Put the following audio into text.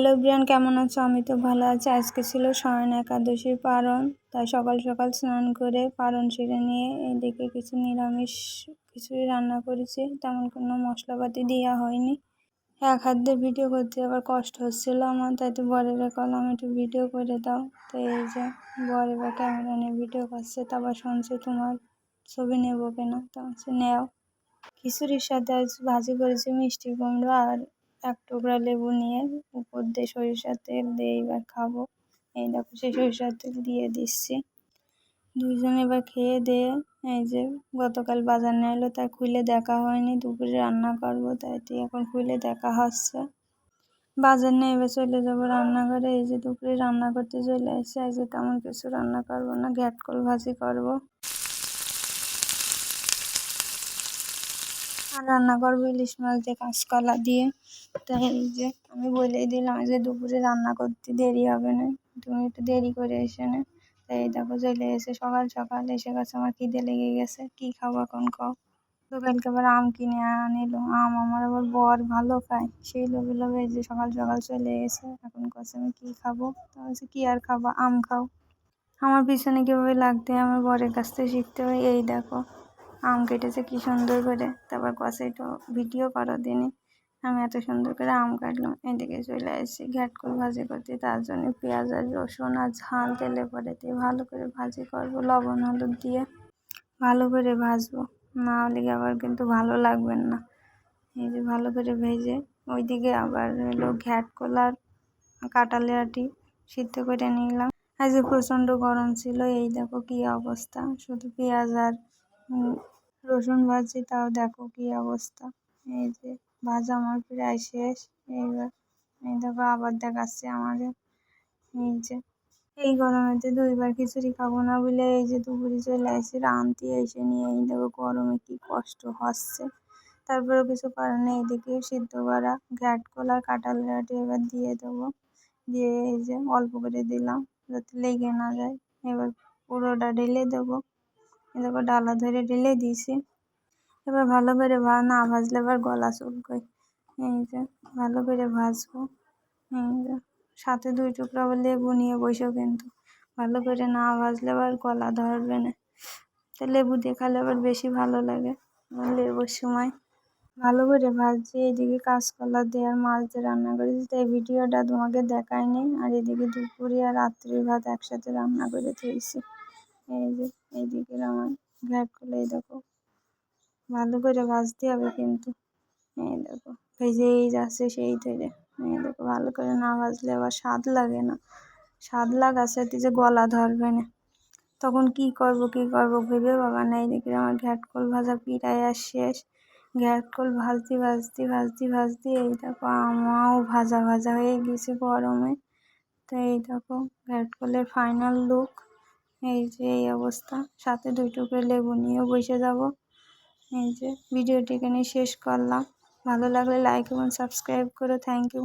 Hello Brian কেমন আছো? আমি তো ভালো আছি। আজকে ছিল স্বয়ন একাদশীর পারণ, তাই সকাল সকাল স্নান করে পারণ সেরে নিয়ে এদিকে কিছু নিরামিষ কিছুই রান্না করেছি। তেমন কোনো মশলাপাতি দেওয়া হয়নি। এক হাত দিয়ে ভিডিও করতে আবার কষ্ট হচ্ছিল আমার, তাই তো বরের কলাম একটু ভিডিও করে দাও। তো এই যে বর এবার ক্যামেরা নিয়ে ভিডিও করছে তারপর শুনছে তোমার ছবি নেব কেনা? তো নেও। খিচুড়ির সাথে আজ ভাজি করেছি মিষ্টি কুমড়ো আর এক টুকরা লেবু নিয়ে উপর দিয়ে সরিষার তেল দিয়ে এবার খাব। এই দেখো, সেই সরিষার তেল দিয়ে দিচ্ছি। দুজন এবার খেয়ে দিয়ে এই যে গতকাল বাজার নিয়ে এলো, তাই খুলে দেখা হয়নি। দুপুরে রান্না করব, তাই এখন খুলে দেখা হচ্ছে। বাজার নিয়ে এবার চলে যাব রান্নাঘরে। এই যে দুপুরে রান্না করতে চলে এসে যে তেমন কিছু রান্না করব না ঘ্যাটকল ভাজি করব। আর রান্না করব ইলিশ মাছ দিয়ে কাঁচকলা দিয়ে। তাই যে আমি বলেই দিলাম যে দুপুরে রান্না করতে দেরি হবে না। তুমি একটু দেরি করে এসে না। তাই দেখো চলে এসে সকাল সকাল এসে গেছে, আমার খিদে লেগে গেছে। কি খাব এখন খাও তো কালকে আবার আম কিনে আনিল। আম আমার আবার বর ভালো খায় সেই লোভে লোভে যে সকাল সকাল চলে এসে এখন কাছে আমি কী খাব? তো বলছে, কী আর খাব? আম খাও। আমার পিছনে কীভাবে লাগতে আমার বরের কাছ থেকে শিখতে হয়, এই দেখো। আম কেটেছে, কি সুন্দর করে। তারপর কষে একটু ভিডিও করো দিনে। আমি এত সুন্দর করে আম কাটলাম, এদিকে চলে আসছি ঘ্যাটকল ভাজি করতে। তার জন্য পেঁয়াজ আর রসুন আর ঝাল তেলে পরে দিয়ে ভালো করে ভাজি করব, লবণ, হলুদ দিয়ে ভালো করে ভাজবো। না হলে আবার কিন্তু ভালো লাগবেন না। এই যে ভালো করে ভেজে, ওইদিকে আবার হলো ঘ্যাটকল আর কাঁটালে আটি সিদ্ধ করে নিলাম। আজ প্রচণ্ড গরম ছিল, এই দেখো কী অবস্থা। শুধু পেঁয়াজ আর রসুন ভাজি, তাও দেখো কি অবস্থা। এই যে ভাজা আমার প্রায় শেষ। এইবার এই দেখো আবার দেখাচ্ছে আমাদের। এই যে এই গরমেতে দুইবার খিচুড়ি খাব না বলে এই যে দুপুরে চলে আসছি রান্তি এসে নিয়ে এই দেখো গরমে কি কষ্ট হচ্ছে। তারপরে কিছু কারণে এদিকে সিদ্ধ করা ঘ্যাট কলা কাঁঠাল ঘাটি এবার দিয়ে দেবো। দিয়ে এই যে অল্প করে দিলাম, যাতে লেগে না যায়। এবার পুরোটা ঢেলে দেবো। দেখো ডালা ধরে ঢেলে দিয়েছি। এবার ভালো করে ভা, না ভাজলে এবার গলা চুলকোয়। এই যে, ভালো করে ভাজবো। এই যে, সাথে দুই টুকরা লেবু নিয়ে বসেও কিন্তু। ভালো করে না ভাজলে আবার গলা ধরবে না। তো লেবু দিয়ে খালে আবার বেশি ভালো লাগে। লেবুর সময় ভালো করে ভাজছি। এদিকে কাঁচকলা দিয়ে আর মাছ দিয়ে রান্না করেছি। তাই ভিডিওটা তোমাকে দেখায়নি আর এদিকে দুপুরে আর রাত্রির ভাত একসাথে রান্না করে খেয়েছি এই যে, এইদিকে আমার ঘ্যাট করলে এই দেখো। ভালো করে ভাজতে হবে কিন্তু। এই দেখো ভেজেই যাচ্ছে সেই থেকে। এই দেখো, ভালো করে না ভাজলে আবার স্বাদ লাগে না। স্বাদ সাথে যে গলা ধরবে না। তখন কি করব কি করব ভেবে বাবা নাই দেখি আমার ঘ্যাটকল ভাজা পিড়ায় আর শেষ। ঘ্যাটকল ভাজতে ভাজতে ভাজতে ভাজতে এই দেখো, আমাও ভাজা ভাজা হয়ে গেছে গরমে। তো এই দেখো ঘ্যাটকলের ফাইনাল লুক এই যে এই অবস্থা। সাথে দুই টুকরো লেবু নিয়েও বসে যাব। এই যে ভিডিওটি এখানে শেষ করলাম। ভালো লাগলে লাইক এবং সাবস্ক্রাইব করো। Thank you